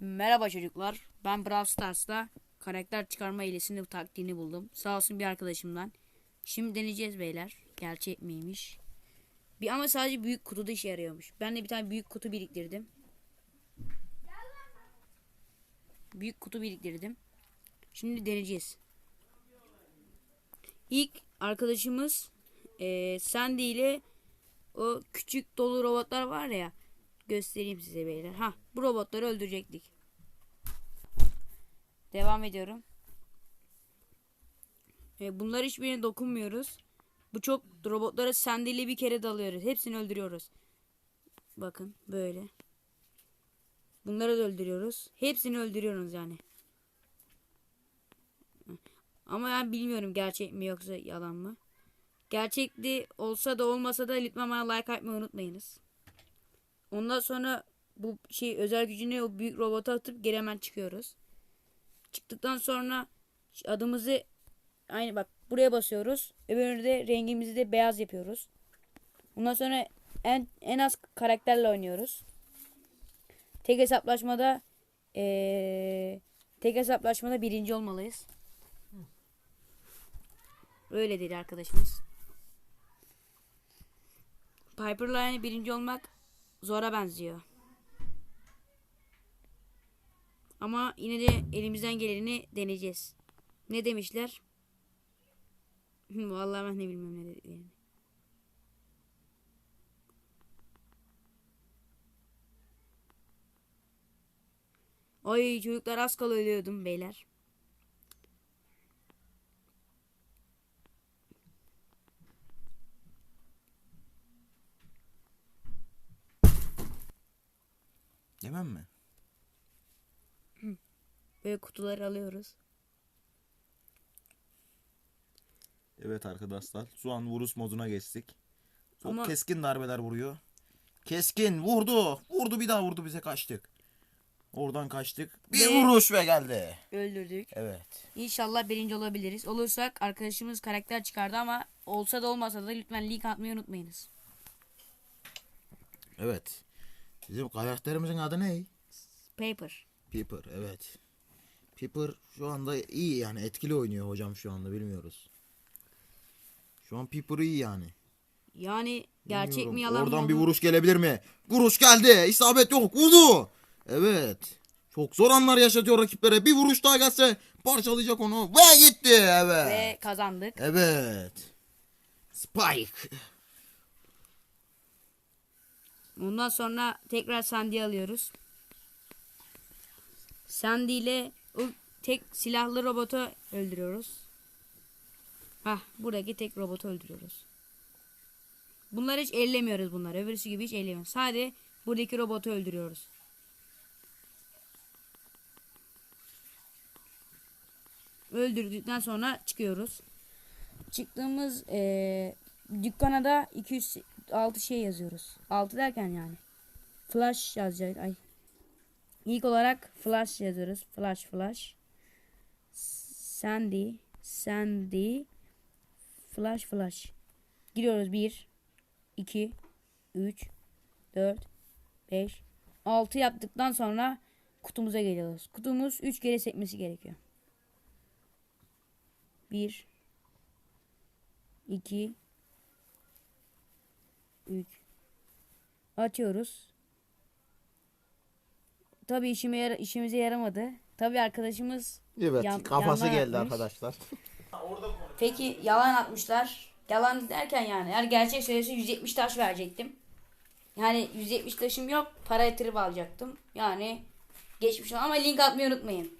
Merhaba çocuklar. Ben Brawl Stars'ta karakter çıkarma hilesini taktiğini buldum. Sağ olsun bir arkadaşımdan. Şimdi deneyeceğiz beyler. Gerçek miymiş? Bir ama sadece büyük kutuda işe yarıyormuş. Ben de bir tane büyük kutu biriktirdim. Büyük kutu biriktirdim. Şimdi deneyeceğiz. İlk arkadaşımız eee Sandy ile o küçük dolu robotlar var ya göstereyim size beyler. Ha bu robotları öldürecektik. Devam ediyorum. E, bunlar hiçbirine dokunmuyoruz. Bu çok robotlara sendeli bir kere dalıyoruz. Hepsini öldürüyoruz. Bakın böyle. Bunları da öldürüyoruz. Hepsini öldürüyoruz yani. Ama ben bilmiyorum gerçek mi yoksa yalan mı. Gerçekli olsa da olmasa da lütfen bana like atmayı unutmayınız. Ondan sonra bu şey özel gücünü o büyük robota atıp geri hemen çıkıyoruz. Çıktıktan sonra adımızı aynı bak buraya basıyoruz. Öbürünü de rengimizi de beyaz yapıyoruz. Ondan sonra en en az karakterle oynuyoruz. Tek hesaplaşmada eee tek hesaplaşmada birinci olmalıyız. Öyle dedi arkadaşımız. Piper'la yani birinci olmak zora benziyor. Ama yine de elimizden geleni deneyeceğiz. Ne demişler? Vallahi ben de bilmiyorum ne dediklerini. Ay çocuklar az kala ölüyordum beyler. Yemem mi? Böyle kutuları alıyoruz. Evet arkadaşlar. Şu an vuruş moduna geçtik. Çok Ama- keskin darbeler vuruyor. Keskin vurdu. Vurdu bir daha vurdu bize kaçtık. Oradan kaçtık. Bir Ve- vuruş ve geldi. Öldürdük. Evet. İnşallah birinci olabiliriz. Olursak arkadaşımız karakter çıkardı ama olsa da olmasa da lütfen link atmayı unutmayınız. Evet. Bizim karakterimizin adı ne? Paper. Piper evet. Piper şu anda iyi yani etkili oynuyor hocam şu anda bilmiyoruz. Şu an Piper iyi yani. Yani gerçek Bilmiyorum. mi yalan Oradan mı? bir vuruş gelebilir mi? Vuruş geldi. İsabet yok. Vurdu. Evet. Çok zor anlar yaşatıyor rakiplere. Bir vuruş daha gelse parçalayacak onu. Ve gitti. Evet. Ve kazandık. Evet. Spike. Ondan sonra tekrar Sandy alıyoruz. Sandy ile tek silahlı robotu öldürüyoruz. Hah buradaki tek robotu öldürüyoruz. Bunları hiç ellemiyoruz bunlar. Öbürsü gibi hiç ellemiyoruz. Sadece buradaki robotu öldürüyoruz. Öldürdükten sonra çıkıyoruz. Çıktığımız eee dükkana da 206 şey yazıyoruz. 6 derken yani. Flash yazacağız. Ay. İlk olarak flash yazıyoruz. Flash flash. Sandy. Sandy. Flash flash. Giriyoruz 1 2 3 4 5 6 yaptıktan sonra kutumuza geliyoruz. Kutumuz 3 kere sekmesi gerekiyor. 1 2 3 Açıyoruz. Tabii işime yara- işimize yaramadı. Tabii arkadaşımız Evet Yan- kafası geldi atmış. arkadaşlar. Peki yalan atmışlar. Yalan derken yani eğer gerçek söylese 170 taş verecektim. Yani 170 taşım yok. Para yatırıp alacaktım. Yani geçmiş ama link atmayı unutmayın.